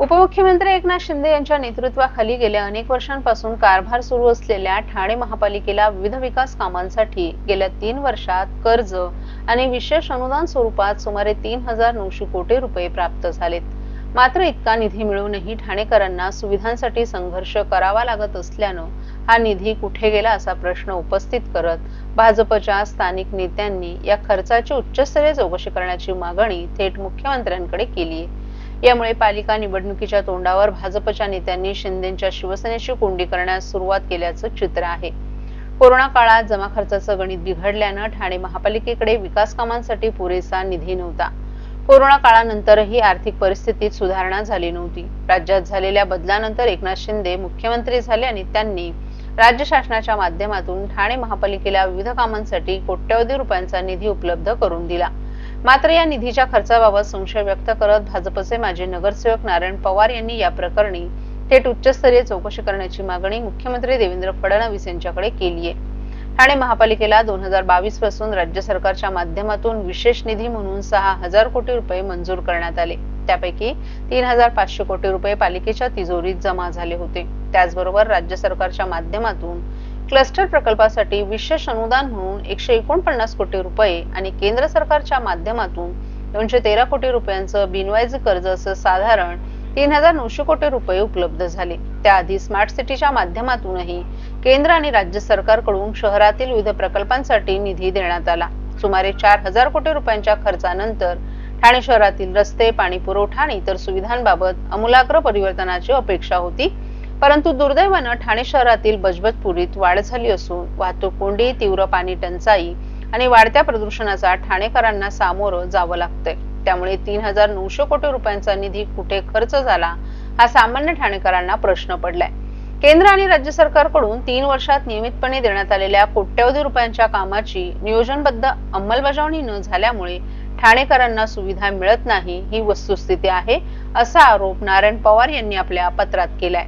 उपमुख्यमंत्री एकनाथ शिंदे यांच्या नेतृत्वाखाली गेल्या अनेक वर्षांपासून कारभार सुरू असलेल्या ठाणे महापालिकेला विविध विकास कामांसाठी गेल्या तीन वर्षात कर्ज आणि विशेष अनुदान स्वरूपात सुमारे तीन हजार नऊशे कोटी रुपये प्राप्त झालेत. मात्र इतका निधी मिळूनही ठाणेकरांना सुविधांसाठी संघर्ष करावा लागत असल्यानं हा निधी कुठे गेला असा प्रश्न उपस्थित करत भाजपच्या स्थानिक नेत्यांनी या खर्चाची उच्चस्तरीय चौकशी करण्याची मागणी थेट मुख्यमंत्र्यांकडे केली आहे यामुळे पालिका निवडणुकीच्या तोंडावर भाजपच्या नेत्यांनी शिंदेच्या शिवसेनेशी कोंडी करण्यास सुरुवात केल्याचं चित्र आहे. कोरोना काळात जमा खर्चाचं गणित बिघडल्यानं ठाणे महापालिकेकडे विकास कामांसाठी पुरेसा निधी नव्हता. कोरोना काळानंतरही आर्थिक परिस्थितीत सुधारणा झाली नव्हती. राज्यात झालेल्या बदलानंतर एकनाथ शिंदे मुख्यमंत्री झाले आणि त्यांनी राज्य शासनाच्या माध्यमातून ठाणे महापालिकेला विविध कामांसाठी कोट्यवधी रुपयांचा निधी उपलब्ध करून दिला. मात्र या निधीच्या खर्चाबाबत संशय व्यक्त करत भाजपचे माजी नगरसेवक नारायण पवार यांनी या प्रकरणी थेट उच्चस्तरीय चौकशी करण्याची मागणी मुख्यमंत्री देवेंद्र फडणवीस यांच्याकडे केली आहे. ठाणे महापालिकेला दोन हजार बावीसपासून राज्य सरकारच्या माध्यमातून विशेष निधी म्हणून सहा हजार कोटी रुपये मंजूर करण्यात आले. त्यापैकी तीन हजार पाचशे कोटी रुपये पालिकेच्या तिजोरीत जमा झाले होते. त्याचबरोबर राज्य सरकारच्या माध्यमातून क्लस्टर प्रकल्पासाठी विशेष अनुदान म्हणून एकशे एकोणपन्नास कोटी रुपये आणि केंद्र सरकारच्या माध्यमातून दोनशे तेरा कोटी रुपयांचं बिनवायज कर्ज असं साधारण तीन हजार नऊशे कोटी रुपये उपलब्ध झाले. त्याआधी स्मार्ट सिटीच्या माध्यमातूनही केंद्र आणि राज्य सरकारकडून शहरातील विविध प्रकल्पांसाठी निधी देण्यात आला. सुमारे चार हजार कोटी रुपयांच्या खर्चानंतर ठाणे शहरातील रस्ते पाणी पुरवठा आणि इतर सुविधांबाबत अमूलाग्र परिवर्तनाची अपेक्षा होती. परंतु दुर्दैवानं ठाणे शहरातील बजबजपुरीत वाढ झाली असून वाहतूक कोंडी तीव्र पाणी टंचाई आणि वाढत्या प्रदूषणाचा ठाणेकरांना सामोरं जावं लागतंय. त्यामुळे तीन हजार नऊशे कोटी रुपयांचा निधी कुठे खर्च झाला हा सामान्य ठाणेकरांना प्रश्न पडलाय. केंद्र आणि राज्य सरकारकडून तीन वर्षात नियमितपणे देण्यात आलेल्या कोट्यवधी रुपयांच्या कामाची नियोजनबद्ध अंमलबजावणी न झाल्यामुळे ठाणेकरांना सुविधा मिळत नाही ही वस्तुस्थिती आहे असा आरोप नारायण पवार यांनी आपल्या पत्रात केलाय.